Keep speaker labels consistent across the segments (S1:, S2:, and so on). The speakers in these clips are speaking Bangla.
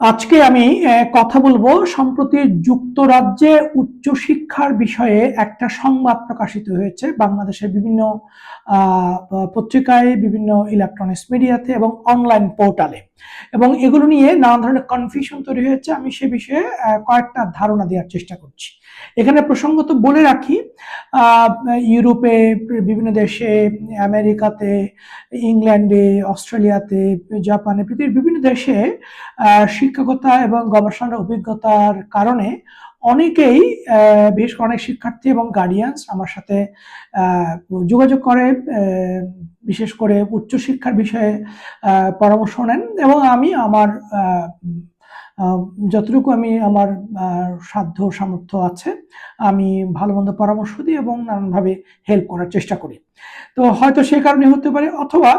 S1: আজকে আমি কথা বলব সম্প্রতি যুক্তরাজ্যে উচ্চশিক্ষার বিষয়ে একটা সংবাদ প্রকাশিত হয়েছে বাংলাদেশের বিভিন্ন পত্রিকায়, বিভিন্ন ইলেকট্রনিক্স মিডিয়াতে এবং অনলাইন পোর্টালে এবং এগুলো নিয়ে নানা ধরনের কনফিউশন তৈরি হয়েছে। আমি সে বিষয়ে কয়েকটা ধারণা দেওয়ার চেষ্টা করছি। এখানে প্রসঙ্গত বলে রাখি ইউরোপে, বিভিন্ন দেশে, আমেরিকাতে, ইংল্যান্ডে, অস্ট্রেলিয়াতে, জাপানে, পৃথিবীর বিভিন্ন দেশে শিক্ষকতা এবং গবেষণার অভিজ্ঞতার কারণে অনেকেই বেশ অনেক শিক্ষার্থী এবং গার্ডিয়ানস আমার সাথে যোগাযোগ করে বিশেষ করে উচ্চশিক্ষার বিষয়ে পরামর্শ নেন এবং আমি আমার যতটুকু আমি আমার সাধ্য সামর্থ্য আছে, আমি ভালো মন্দ পরামর্শ দিই এবং নানানভাবে হেল্প করার চেষ্টা করি। তো হয়তো সে কারণে হতে পারে অথবা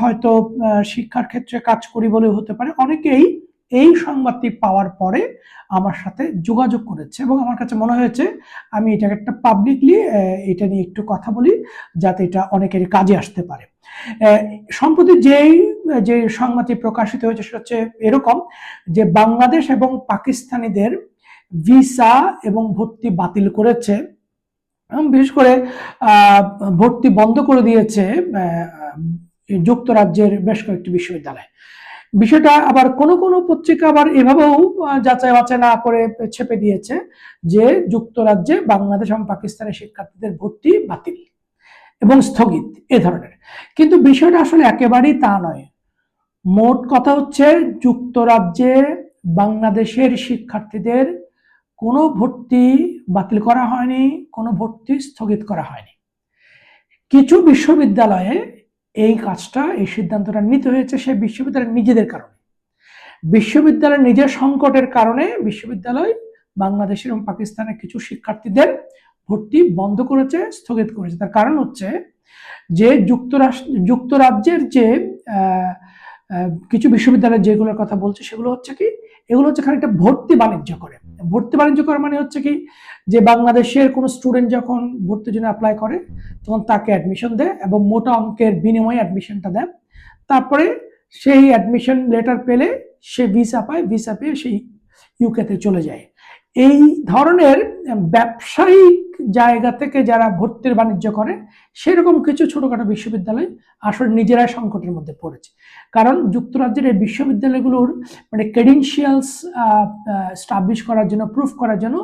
S1: হয়তো শিক্ষার ক্ষেত্রে কাজ করি বলে হতে পারে। অনেকেই এই সংবাদটি পাওয়ার পরে আমার সাথে যোগাযোগ করেছে এবং আমার কাছে মনে হয়েছে, আমি এটাকে একটা পাবলিকলি এটা নিয়ে একটু কথা বলি যাতে এটা অনেকের কাজে আসতে পারে। সম্প্রতি যেই, যে সংবাদটি প্রকাশিত হয়েছে সেটা হচ্ছে এরকম যে বাংলাদেশ এবং পাকিস্তানিদের ভিসা এবং ভর্তি বাতিল করেছে বিশেষ করে ভর্তি বন্ধ করে দিয়েছে যুক্তরাজ্যের বেশ কয়েকটি বিশ্ববিদ্যালয়। বিষয়টা আবার কোন কোন পত্রিকা আবার এভাবেও যাচাই বাছাই না করে ছেপে দিয়েছে যে যুক্তরাজ্যে বাংলাদেশ এবং পাকিস্তানের শিক্ষার্থীদের ভর্তি বাতিল এবং স্থগিত, এ ধরনের। কিন্তু বিষয়টা আসলে একেবারেই তা নয়। মোট কথা হচ্ছে যুক্তরাজ্যে বাংলাদেশের শিক্ষার্থীদের কোনো ভর্তি বাতিল করা হয়নি, কোনো ভর্তি স্থগিত করা হয়নি। কিছু বিশ্ববিদ্যালয়ে এই কাজটা, এই সিদ্ধান্তটা নিতে হয়েছে সে বিশ্ববিদ্যালয়ের নিজেদের কারণে। বিশ্ববিদ্যালয়ের নিজের সংকটের কারণে বিশ্ববিদ্যালয় বাংলাদেশের এবং পাকিস্তানের কিছু শিক্ষার্থীদের ভর্তি বন্ধ করেছে, স্থগিত করেছে। তার কারণ হচ্ছে যে যুক্তরাষ্ট্র যুক্তরাজ্যের যে কিছু বিশ্ববিদ্যালয় যেগুলোর কথা বলছে সেগুলো হচ্ছে কি, এগুলো হচ্ছে খানিকটা ভর্তি বাণিজ্য করে। ভর্তি বাণিজ্য করা মানে হচ্ছে কি যে বাংলাদেশের কোনো স্টুডেন্ট যখন ভর্তির জন্য অ্যাপ্লাই করে, তখন তাকে অ্যাডমিশন দেয় এবং মোটা অঙ্কের বিনিময়ে অ্যাডমিশনটা দেয়। তারপরে সেই অ্যাডমিশন লেটার পেলে সে ভিসা পায় ভিসা পেয়ে সেই ইউকেতে চলে যায়। এই ধরনের ব্যবসায়িক জায়গা থেকে যারা ভর্তির বাণিজ্য করে, সেরকম কিছু ছোটোখাটো বিশ্ববিদ্যালয় আসলে নিজেরাই সংকটের মধ্যে পড়েছে। কারণ যুক্তরাজ্যের এই বিশ্ববিদ্যালয়গুলোর মানে ক্রেডেন্সিয়ালস স্টাবলিশ করার জন্য প্রুফ করার জন্য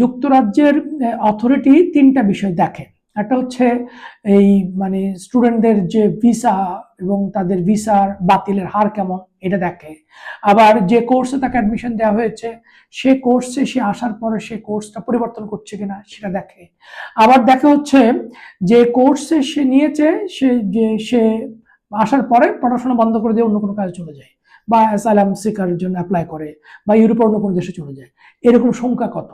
S1: যুক্তরাজ্যের অথরিটি তিনটা বিষয় দেখে। একটা হচ্ছে এই মানে স্টুডেন্টদের যে ভিসা এবং তাদের ভিসার বাতিলের হার কেমন, এটা দেখে। আবার যে কোর্সে তাকে অ্যাডমিশন দেওয়া হয়েছে, সে কোর্সে সে আসার পরে সে কোর্সটা পরিবর্তন করছে কিনা, সেটা দেখে। আবার দেখা হচ্ছে যে কোর্সে সে নিয়েছে, সে যে সে আসার পরে পড়াশোনা বন্ধ করে দিয়ে অন্য কোনো কাজে চলে যায়, বা অ্যাসাইলাম সিকারের জন্য অ্যাপ্লাই করে, বা ইউরোপের অন্য কোনো দেশে চলে যায়। এরকম সংখ্যা কত?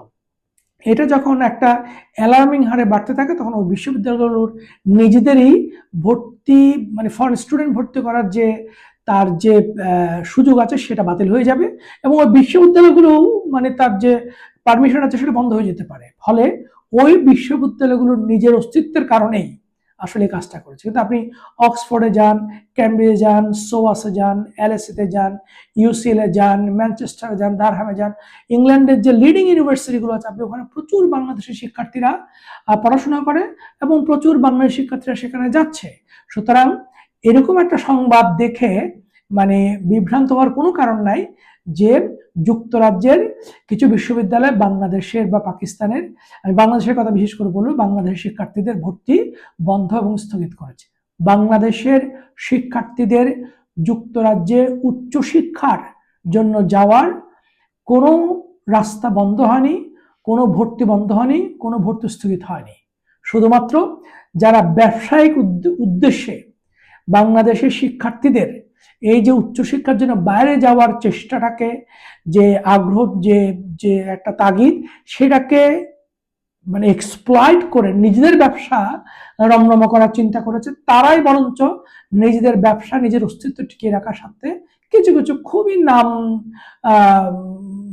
S1: এটা যখন একটা অ্যালার্মিং হারে বাড়তে থাকে, তখন ওই বিশ্ববিদ্যালয়গুলোর নিজেদেরই ভর্তি মানে ফরেন স্টুডেন্ট ভর্তি করার যে, তার যে সুযোগ আছে, সেটা বাতিল হয়ে যাবে এবং ওই বিশ্ববিদ্যালয়গুলোও মানে তার যে পারমিশন আছে, সেটা বন্ধ হয়ে যেতে পারে। ফলে ওই বিশ্ববিদ্যালয়গুলোর নিজের অস্তিত্বের কারণেই আসলে কাজটা করেছে। কিন্তু আপনি অক্সফোর্ডে যান, ক্যামব্রিজে যান, সোয়াসে যান, এলএসিতে যান, ইউসিএলে যান, ম্যানচেস্টারে যান, দারহামে যান, ইংল্যান্ডের যে লিডিং ইউনিভার্সিটিগুলো আছে, আপনি ওখানে প্রচুর বাংলাদেশের শিক্ষার্থীরা পড়াশোনা করে এবং প্রচুর বাংলাদেশি শিক্ষার্থীরা সেখানে যাচ্ছে। সুতরাং এরকম একটা সংবাদ দেখে মানে বিভ্রান্ত হওয়ার কোনো কারণ নাই যে যুক্তরাজ্যের কিছু বিশ্ববিদ্যালয় বাংলাদেশের বা পাকিস্তানের, আমি বাংলাদেশের কথা বিশেষ করে বলব, বাংলাদেশের শিক্ষার্থীদের ভর্তি বন্ধ এবং স্থগিত করেছে। বাংলাদেশের শিক্ষার্থীদের যুক্তরাজ্যে উচ্চশিক্ষার জন্য যাওয়ার কোনো রাস্তা বন্ধ হয়নি, কোনো ভর্তি বন্ধ হয়নি, কোনো ভর্তি স্থগিত হয়নি। শুধুমাত্র যারা ব্যবসায়িক উদ্দ- উদ্দেশ্যে বাংলাদেশের শিক্ষার্থীদের এই যে উচ্চশিক্ষার জন্য বাইরে যাওয়ার চেষ্টাটাকে যে আগ্রহ, যে যে একটা তাগিদ, সেটাকে মানে এক্সপ্লয়েট করে নিজেদের ব্যবসা রমরমা করার চিন্তা করেছে, তারাই বরঞ্চ নিজেদের ব্যবসা, নিজের অস্তিত্ব টিকিয়ে রাখার সাথে কিছু কিছু খুবই নাম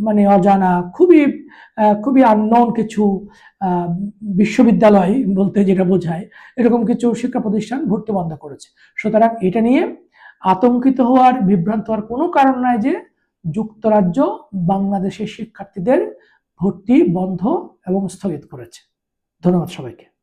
S1: মানে অজানা, খুবই খুবই আননোন কিছু বিশ্ববিদ্যালয় বলতে যেটা বোঝায়, এরকম কিছু শিক্ষা প্রতিষ্ঠান ভর্তি বন্ধ করেছে। সুতরাং এটা নিয়ে আতঙ্কিত হওয়ার, বিভ্রান্ত হওয়ার কোনো কারণ নাই যে যুক্তরাজ্য বাংলাদেশের শিক্ষার্থীদের ভর্তি বন্ধ এবং স্থগিত করেছে। ধন্যবাদ সবাইকে।